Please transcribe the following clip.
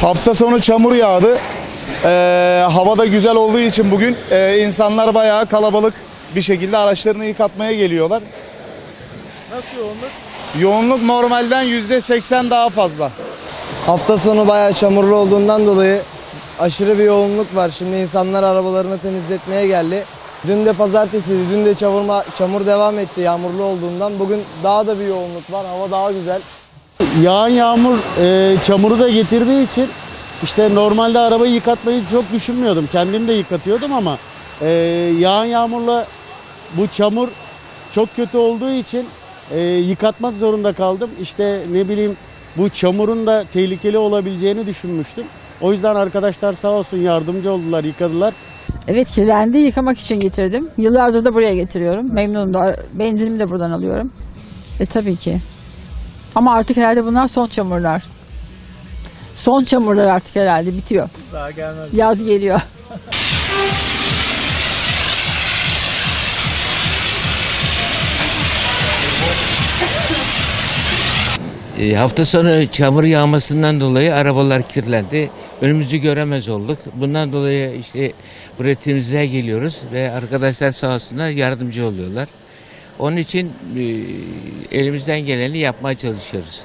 Hafta sonu çamur yağdı. Ee, hava da güzel olduğu için bugün e, insanlar bayağı kalabalık bir şekilde araçlarını yıkatmaya geliyorlar. Nasıl yoğunluk? Yoğunluk normalden %80 daha fazla. Hafta sonu bayağı çamurlu olduğundan dolayı aşırı bir yoğunluk var. Şimdi insanlar arabalarını temizletmeye geldi. Dün de pazartesiydi. Dün de çamurma, çamur devam etti yağmurlu olduğundan. Bugün daha da bir yoğunluk var. Hava daha güzel. Yağan yağmur e, çamuru da getirdiği için işte normalde arabayı yıkatmayı çok düşünmüyordum. Kendim de yıkatıyordum ama e, yağan yağmurla bu çamur çok kötü olduğu için e, yıkatmak zorunda kaldım. İşte ne bileyim bu çamurun da tehlikeli olabileceğini düşünmüştüm. O yüzden arkadaşlar sağ olsun yardımcı oldular, yıkadılar. Evet kirlendi yıkamak için getirdim. Yıllardır da buraya getiriyorum. Memnunum da benzinimi de buradan alıyorum. E tabii ki. Ama artık herhalde bunlar son çamurlar. Son çamurlar artık herhalde bitiyor. Daha gelmez. Yaz geliyor. E, hafta sonu çamur yağmasından dolayı arabalar kirlendi. Önümüzü göremez olduk. Bundan dolayı işte buraya temizliğe geliyoruz ve arkadaşlar sağ olsunlar yardımcı oluyorlar. Onun için e, elimizden geleni yapmaya çalışıyoruz.